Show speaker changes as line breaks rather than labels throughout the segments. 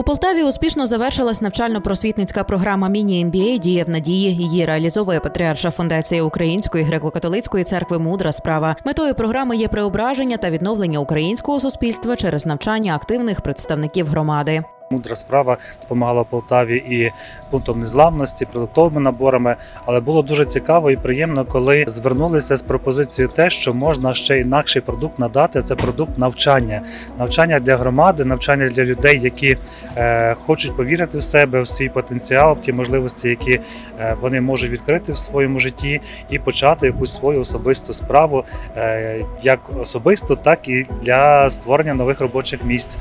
У Полтаві успішно завершилась навчально-просвітницька програма Міні-МБА «Діє в надії. Її реалізовує Патріарша фундація Української греко-католицької церкви Мудра справа. Метою програми є преображення та відновлення українського суспільства через навчання активних представників громади.
Мудра справа допомагала Полтаві і пунктом незламності, продуктовими наборами. Але було дуже цікаво і приємно, коли звернулися з пропозицією те, що можна ще інакший продукт надати. Це продукт навчання, навчання для громади, навчання для людей, які е, хочуть повірити в себе, в свій потенціал, в ті можливості, які е, вони можуть відкрити в своєму житті, і почати якусь свою особисту справу, е, як особисту, так і для створення нових робочих місць.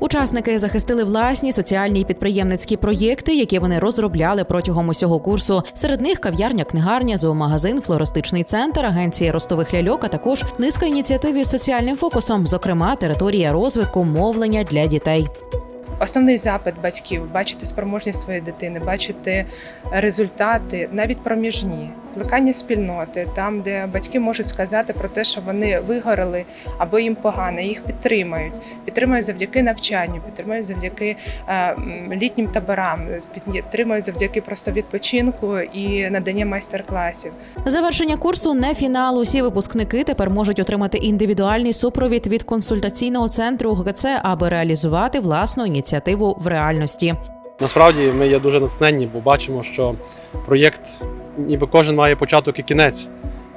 Учасники захистили власні соціальні і підприємницькі проєкти, які вони розробляли протягом усього курсу. Серед них кав'ярня, книгарня, зоомагазин, флористичний центр, агенція ростових ляльок, а також низка ініціатив із соціальним фокусом, зокрема територія розвитку мовлення для дітей.
Основний запит батьків бачити спроможність своєї дитини, бачити результати, навіть проміжні, плекання спільноти, там, де батьки можуть сказати про те, що вони вигорали або їм погано, їх підтримають, підтримують завдяки навчанню, підтримують завдяки е, літнім таборам, підтримують завдяки просто відпочинку і надання майстер-класів.
Завершення курсу не фінал. Усі випускники тепер можуть отримати індивідуальний супровід від консультаційного центру ГКЦ, аби реалізувати власну ініціативу в реальності.
Насправді ми є дуже натхненні, бо бачимо, що проєкт, ніби кожен має початок і кінець,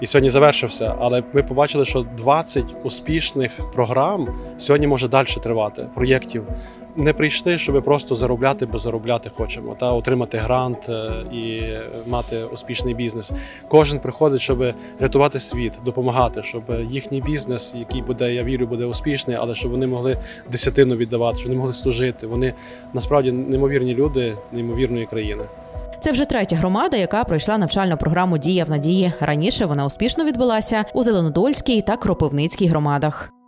і сьогодні завершився. Але ми побачили, що 20 успішних програм сьогодні може далі тривати. Проєктів не прийшли, щоб просто заробляти, бо заробляти хочемо, та отримати грант е, і мати успішний бізнес. Кожен приходить, щоб рятувати світ, допомагати, щоб їхній бізнес, який буде, я вірю, буде успішний, але щоб вони могли десятину віддавати, щоб вони могли служити. Вони насправді неймовірні люди, неймовірної країни.
Це вже третя громада, яка пройшла навчальну програму Дія в надії. Раніше вона успішно відбулася у Зеленодольській та Кропивницькій громадах.